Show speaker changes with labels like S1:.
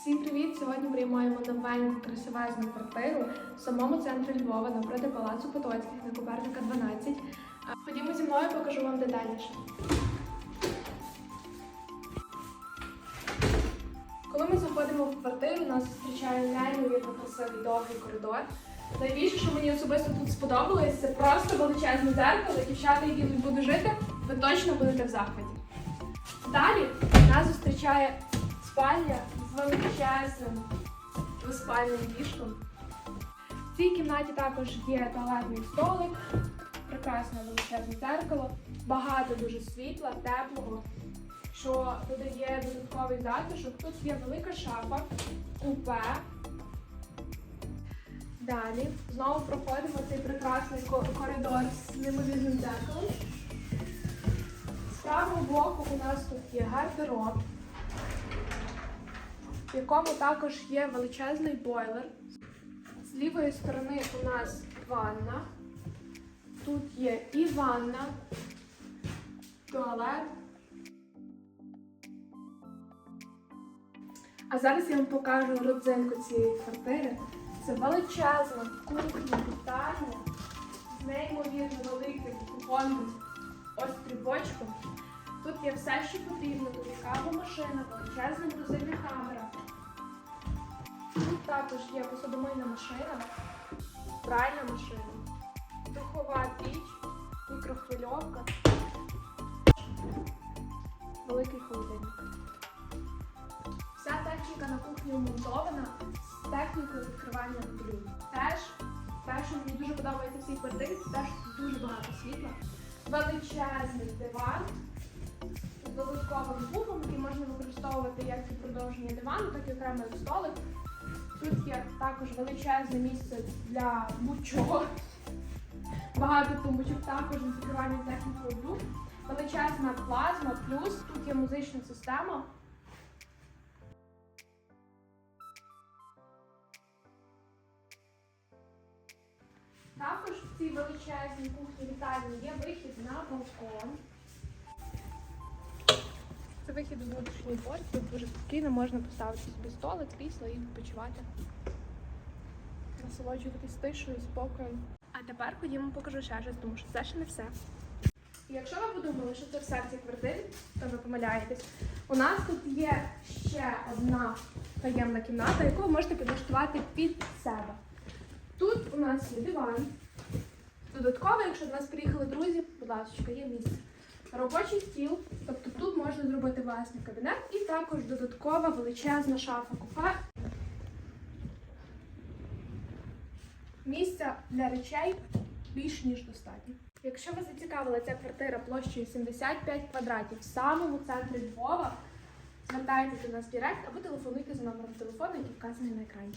S1: Всім привіт! Сьогодні приймаємо новеньку красивезну квартиру в самому центрі Львова напроти Палацу Потоцьких на Коперника 12. Ходімо зі мною, покажу вам детальніше. Коли ми заходимо в квартиру, нас зустрічає неймовірно красивий довгий коридор. Найбільше, що мені особисто тут сподобалось, це просто величезне дзеркало. Дівчата, які тут будуть жити, ви точно будете в захваті. Далі нас зустрічає спальня величезним двоспальним ліжком. В цій кімнаті також є туалетний столик, прекрасне величезне дзеркало, багато дуже світла, теплого, що додає додатковий затишок. Тут є велика шафа, купе. Далі знову проходимо цей прекрасний коридор з неймовірним дзеркалом. З правого боку у нас тут є гардероб, в якому також є величезний бойлер. З лівої сторони у нас ванна. Тут є і ванна, туалет. А зараз я вам покажу родзинку цієї квартири. Це величезна кухня, вітальня з неймовірно великим кухонним острівочком. Тут є все, що потрібно. Тут є кавомашина, величезна морозильна камера. Також є посудомийна машина, пральна машина, духова піч, мікрохвильовка, великий холодильник. Вся техніка на кухні вмонтована з технікою відкривання блюд. Теж те, що мені дуже подобається в цій квартирі, теж дуже багато світла. Величезний диван з додатковим пуфом, який можна використовувати як і продовження дивану, так і окремо як столик. Тут є також величезне місце для будь-чого. Багато тумбочок також з закриванням технікою. Величезна плазма, плюс тут є музична система. Також в цій величезній кухні вітальні є вихід на балкон. Це вихід у внутрішній двор, тут дуже спокійно можна поставити собі столик, крісло і відпочивати. Насолоджуватись тишою, спокоєм. А тепер ходімо покажу ще щось, тому що це ще не все. Якщо ви подумали, що це все в цій квартирі, то ви помиляєтесь. У нас тут є ще одна таємна кімната, яку ви можете підлаштувати під себе. Тут у нас є диван. Додатково, якщо до нас приїхали друзі, будь ласка, є місце. Робочий стіл, тобто тут можна зробити власний кабінет, і також додаткова величезна шафа купе. Місця для речей більш ніж достатньо. Якщо вас зацікавила ця квартира площею 75 квадратів в самому центрі Львова, звертайтеся до нас Директ або телефонуйте за номером телефону, який вказаний на екрані.